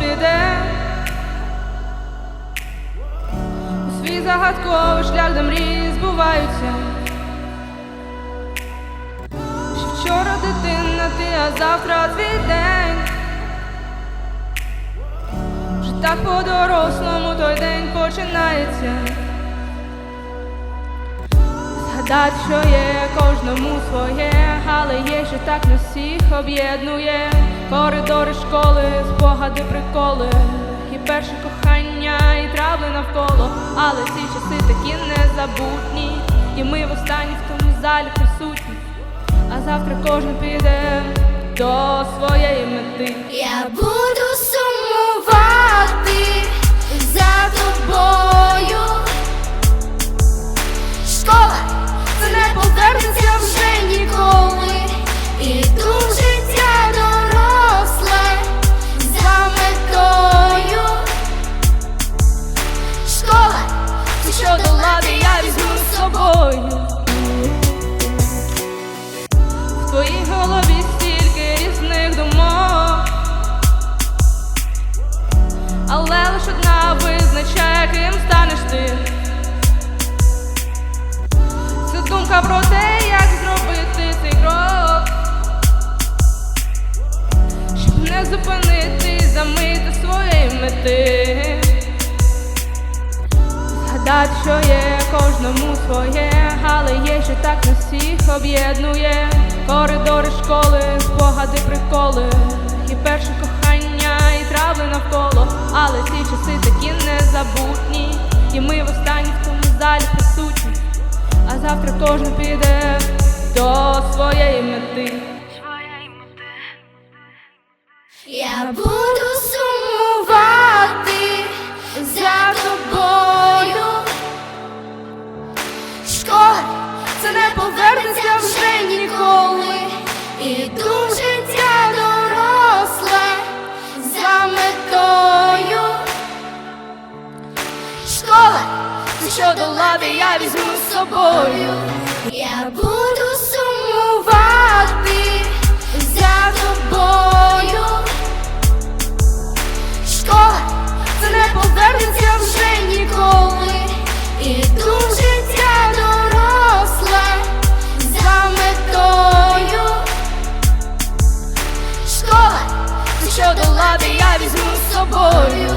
піде у свій загадковий шлях, де мрії збуваються. Ще вчора дитина ти, а завтра твій день. Вже так по-дорослому той день починається. Згадати, що є кожному своє, але є, що так нас всіх об'єднує. Коридори школи, спогади, приколи, і перше кохання, і травли навколо. Але ці часи такі незабутні, і ми в останній в тому залі присутні. А завтра кожен піде до своєї мети. Я буду собою. В твоїй голові стільки різних думок, але лиш одна визначає, ким станеш ти. Це думка про те, як зробити цей крок, щоб не зупинити, замити своєї мети. Згадати, що є кожному своє, але є, що так нас всіх об'єднує. Коридори школи, спогади, приколи, і перше кохання, і травли навколо. Але ці часи такі незабутні, і ми в тому залі присутні. А завтра кожен піде до своєї мети. Я буду Іду життя доросле за метою. Школа, що до лади я візьму з собою. Я буду сумувати. що долати я візьму з собою.